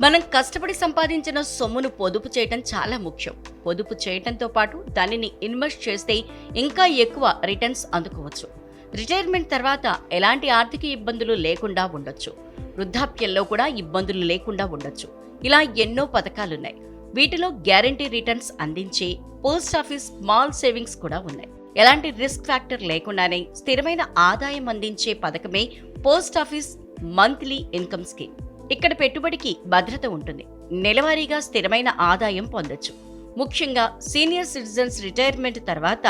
మనం కష్టపడి సంపాదించిన సొమ్మును పొదుపు చేయటం చాలా ముఖ్యం. పొదుపు చేయటంతో పాటు దానిని ఇన్వెస్ట్ చేస్తే ఇంకా ఎక్కువ రిటర్న్స్ అందుకోవచ్చు. రిటైర్మెంట్ తర్వాత ఎలాంటి ఆర్థిక ఇబ్బందులు లేకుండా ఉండొచ్చు. వృద్ధాప్యంలో కూడా ఇబ్బందులు లేకుండా ఉండొచ్చు. ఇలా ఎన్నో పథకాలున్నాయి. వీటిలో గ్యారంటీ రిటర్న్స్ అందించే పోస్ట్ ఆఫీస్ స్మాల్ సేవింగ్స్ కూడా ఉన్నాయి. ఎలాంటి రిస్క్ ఫ్యాక్టర్ లేకుండానే స్థిరమైన ఆదాయం అందించే పథకమే post office monthly income scheme. ఇక్కడ పెట్టుబడికి భద్రత ఉంటుంది. నెలవారీగా స్థిరమైన ఆదాయం పొందొచ్చు. ముఖ్యంగా సీనియర్ సిటిజన్స్ రిటైర్మెంట్ తర్వాత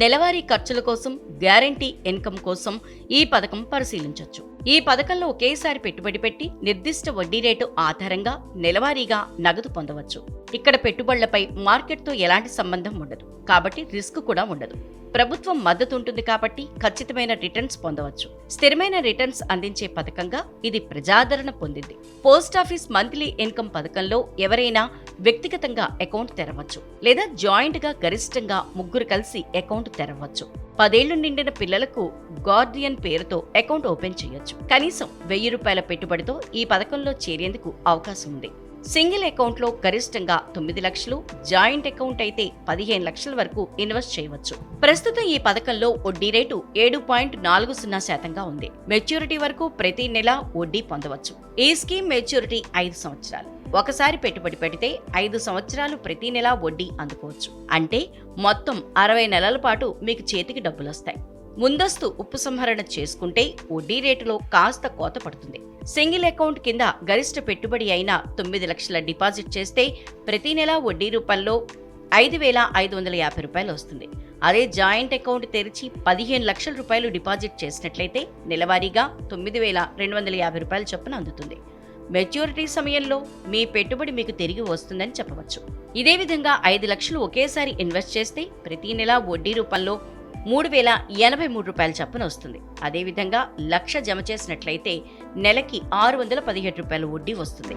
నెలవారీ ఖర్చుల కోసం గ్యారంటీ ఇన్కమ్ కోసం ఈ పథకం పరిశీలించవచ్చు ఈ పథకంలో ఒకేసారి పెట్టుబడి పెట్టి నిర్దిష్ట వడ్డీ రేటు ఆధారంగా నెలవారీగా నగదు పొందవచ్చు. ఇక్కడ పెట్టుబడులపై మార్కెట్తో ఎలాంటి సంబంధం ఉండదు. కాబట్టి రిస్క్ కూడా ఉండదు. ప్రభుత్వం మద్దతు ఉంటుంది కాబట్టి ఖచ్చితమైన రిటర్న్స్ పొందవచ్చు. స్థిరమైన రిటర్న్స్ అందించే పథకంగా ఇది ప్రజాదరణ పొందింది. పోస్ట్ ఆఫీస్ మంత్లీ ఇన్కమ్ పథకంలో ఎవరైనా వ్యక్తిగతంగా అకౌంట్ తెరవచ్చు లేదా జాయింట్గా గరిష్టంగా ముగ్గురు కలిసి అకౌంట్ తెరవచ్చు. పదేళ్ళు నిండిన పిల్లలకు గార్డియన్ పేరుతో అకౌంట్ ఓపెన్ చేయొచ్చు. కనీసం వెయ్యి రూపాయల పెట్టుబడితో ఈ పథకంలో చేరేందుకు అవకాశం ఉంది. సింగిల్ అకౌంట్లో గరిష్టంగా తొమ్మిది లక్షలు జాయింట్ అకౌంట్ అయితే పదిహేను లక్షల వరకు ఇన్వెస్ట్ చేయవచ్చు. ప్రస్తుతం ఈ పథకంలో వడ్డీ రేటు ఏడు పాయింట్ నాలుగు సున్నా శాతంగా ఉంది. మెచ్యూరిటీ వరకు ప్రతి నెల వడ్డీ పొందవచ్చు. ఈ స్కీమ్ మెచ్యూరిటీ ఐదు సంవత్సరాలు. ఒకసారి పెట్టుబడి పెడితే ఐదు సంవత్సరాలు ప్రతి నెల వడ్డీ అందుకోవచ్చు. అంటే మొత్తం అరవై నెలల పాటు మీకు చేతికి డబ్బులొస్తాయి. ముందస్తు ఉపసంహరణ చేసుకుంటే వడ్డీ రేటులో కాస్త కోత పడుతుంది. సింగిల్ అకౌంట్ కింద గరిష్ట పెట్టుబడి అయిన తొమ్మిది లక్షల డిపాజిట్ చేస్తే ప్రతి నెల వడ్డీ రూపంలో ఐదు వేల ఐదు వందల యాభై రూపాయలు వస్తుంది. అదే జాయింట్ అకౌంట్ తెరిచి పదిహేను లక్షల రూపాయలు డిపాజిట్ చేసినట్లయితే నెలవారీగా తొమ్మిది వేల రెండు వందల యాభై రూపాయల చొప్పున అందుతుంది. మెచ్యూరిటీ సమయంలో మీ పెట్టుబడి మీకు తిరిగి వస్తుందని చెప్పవచ్చు. ఇదే విధంగా ఐదు లక్షలు ఒకేసారి ఇన్వెస్ట్ చేస్తే ప్రతి నెల వడ్డీ రూపంలో మూడు వేల ఎనభై మూడు రూపాయల చప్పున వస్తుంది. అదేవిధంగా లక్ష జమ చేసినట్లయితే నెలకి ఆరు వందల పదిహేడు రూపాయల వడ్డీ వస్తుంది.